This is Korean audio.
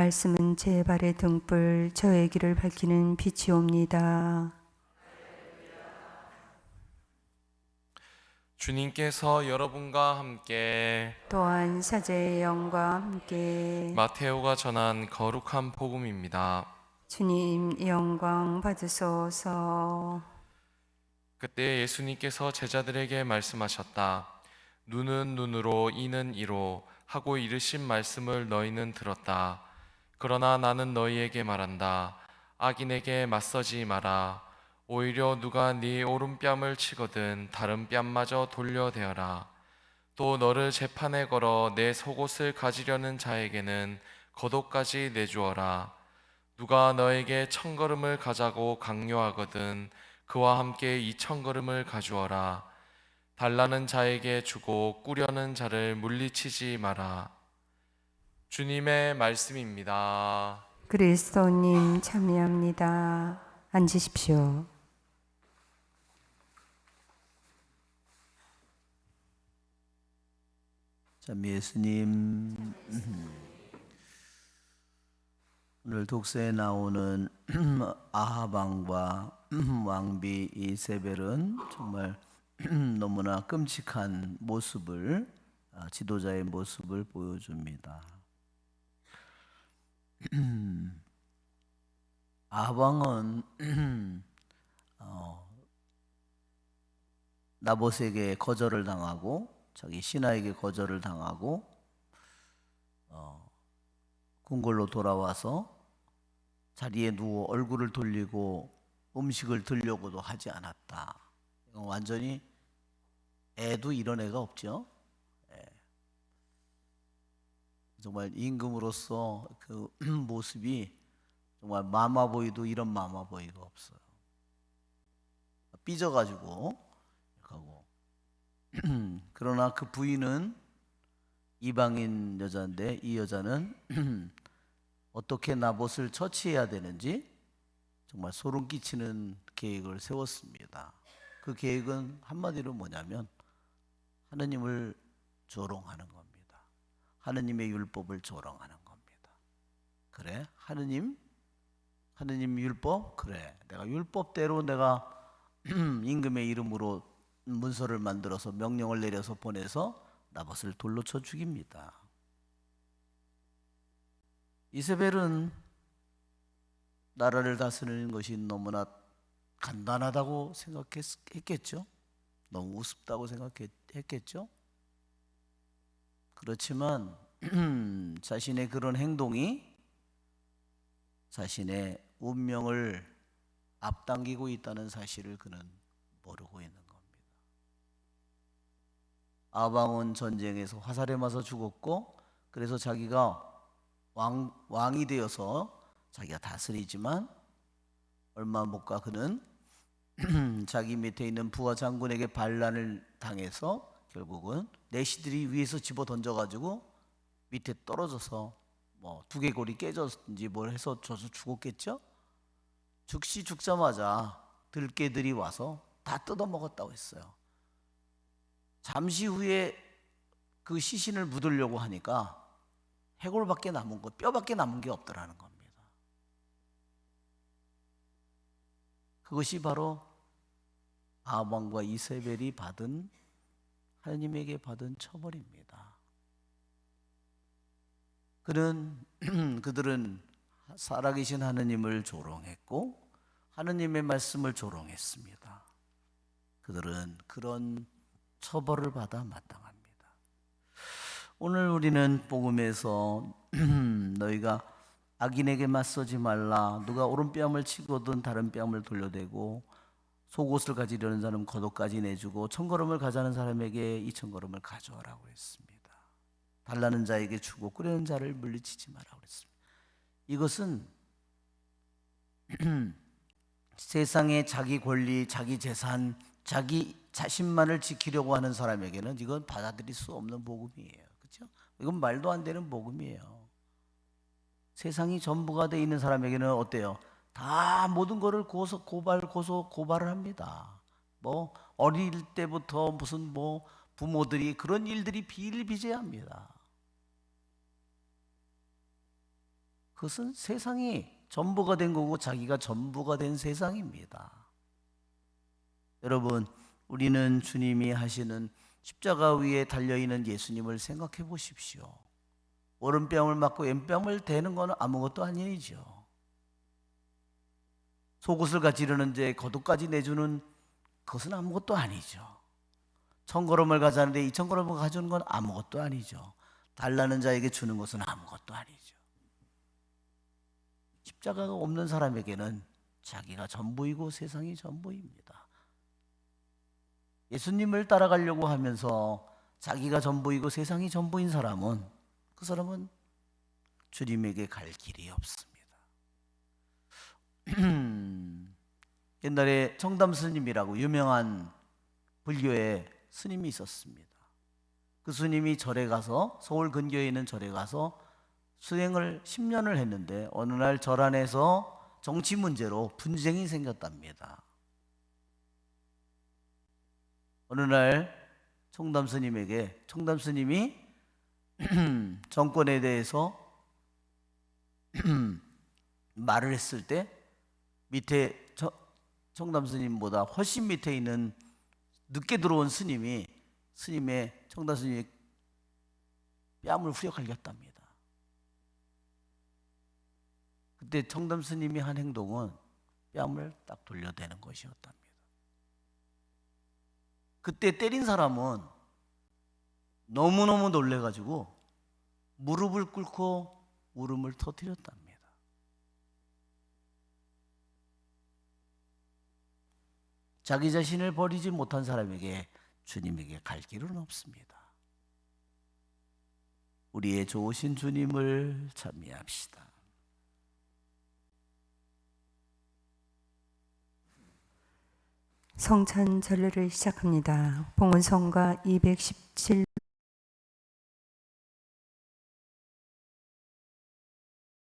말씀은 제 발의 등불, 저의 길을 밝히는 빛이옵니다. 주님께서 여러분과 함께 또한 사제의 영과 함께 마테오가 전한 거룩한 복음입니다. 주님 영광 받으소서. 그때 예수님께서 제자들에게 말씀하셨다. 눈은 눈으로 이는 이로 하고 이르신 말씀을 너희는 들었다. 그러나 나는 너희에게 말한다. 악인에게 맞서지 마라. 오히려 누가 네 오른뺨을 치거든 다른 뺨마저 돌려대어라. 또 너를 재판에 걸어 내 속옷을 가지려는 자에게는 겉옷까지 내주어라. 누가 너에게 천 걸음을 가자고 강요하거든 그와 함께 이 천 걸음을 가주어라. 달라는 자에게 주고 꾸려는 자를 물리치지 마라. 주님의 말씀입니다. 그리스도님 참여합니다. 앉으십시오. 참 예수님 오늘 독서에 나오는 아하방과 왕비 이세벨은 정말 너무나 끔찍한 모습을 아, 지도자의 모습을 보여줍니다. 아방은 어, 나봇에게 거절을 당하고 자기 신하에게 거절을 당하고 어, 궁궐로 돌아와서 자리에 누워 얼굴을 돌리고 음식을 들려고도 하지 않았다. 완전히 애도 이런 애가 없죠. 예. 정말 임금으로서 그 모습이 정말 마마보이도 이런 마마보이가 없어요. 삐져가지고 하고 그러나 그 부인은 이방인 여자인데 이 여자는 어떻게 나봇을 처치해야 되는지 정말 소름 끼치는 계획을 세웠습니다. 그 계획은 한마디로 뭐냐면 하느님을 조롱하는 겁니다. 하느님의 율법을 조롱하는 겁니다. 그래? 하느님? 하느님 율법? 그래. 내가 율법대로 내가 임금의 이름으로 문서를 만들어서 명령을 내려서 보내서 나봇을 돌로 쳐 죽입니다. 이세벨은 나라를 다스리는 것이 너무나 간단하다고 생각했겠죠. 너무 우습다고 생각했겠죠. 그렇지만 자신의 그런 행동이 자신의 운명을 앞당기고 있다는 사실을 그는 모르고 있는 겁니다. 아방은 전쟁에서 화살에 맞아 죽었고 그래서 자기가 왕, 왕이 되어서 자기가 다스리지만 얼마 못 가 그는 자기 밑에 있는 부하 장군에게 반란을 당해서 결국은 내시들이 위에서 집어 던져가지고 밑에 떨어져서 뭐 두개골이 깨졌는지 뭘 해서 져서 죽었겠죠? 죽시 죽자마자 들깨들이 와서 다 뜯어 먹었다고 했어요. 잠시 후에 그 시신을 묻으려고 하니까 해골밖에 남은 것, 뼈밖에 남은 게 없더라는 겁니다. 그것이 바로 아방과 이세벨이 받은 하나님에게 받은 처벌입니다. 그는 그들은 살아계신 하느님을 조롱했고 하느님의 말씀을 조롱했습니다. 그들은 그런 처벌을 받아 마땅합니다. 오늘 우리는 복음에서 너희가 악인에게 맞서지 말라 누가 오른뺨을 치거든 다른 뺨을 돌려대고 속옷을 가지려는 사람 겉옷까지 내주고 천걸음을 가자는 사람에게 이 천걸음을 가져오라고 했습니다. 달라는 자에게 주고 꾸려는 자를 물리치지 마라 그랬습니다. 이것은 세상의 자기 권리, 자기 재산, 자기 자신만을 지키려고 하는 사람에게는 이건 받아들일 수 없는 복음이에요. 그렇죠? 이건 말도 안 되는 복음이에요. 세상이 전부가 돼 있는 사람에게는 어때요? 다 모든 거를 고소 고발 고소 고발을 합니다. 뭐 어릴 때부터 무슨 뭐 부모들이 그런 일들이 비일비재합니다. 그것은 세상이 전부가 된 거고 자기가 전부가 된 세상입니다. 여러분, 우리는 주님이 하시는 십자가 위에 달려 있는 예수님을 생각해 보십시오. 오른뺨을 맞고 왼뺨을 대는 것은 아무것도 아니죠. 속옷을 가지르는데 겉옷까지 내주는 그것은 아무것도 아니죠. 천걸음을 가자는데 이 천걸음을 가주는 건 아무것도 아니죠. 달라는 자에게 주는 것은 아무것도 아니죠. 십자가가 없는 사람에게는 자기가 전부이고 세상이 전부입니다. 예수님을 따라가려고 하면서 자기가 전부이고 세상이 전부인 사람은 그 사람은 주님에게 갈 길이 없습니다. 옛날에 청담 스님이라고 유명한 불교의 스님이 있었습니다. 그 스님이 절에 가서 서울 근교에 있는 절에 가서 수행을 10년을 했는데 어느 날 절 안에서 정치 문제로 분쟁이 생겼답니다. 어느 날 청담 스님에게 청담 스님이 정권에 대해서 말을 했을 때 밑에 저- 청담 스님보다 훨씬 밑에 있는 늦게 들어온 스님이 스님의 청담 스님의 뺨을 후려갈겼답니다. 그때 청담 스님이 한 행동은 뺨을 딱 돌려대는 것이었답니다. 그때 때린 사람은 너무너무 놀래가지고 무릎을 꿇고 울음을 터뜨렸답니다. 자기 자신을 버리지 못한 사람에게 주님에게 갈 길은 없습니다. 우리의 좋으신 주님을 찬미합시다. 성찬 전례를 시작합니다. 봉헌성가 217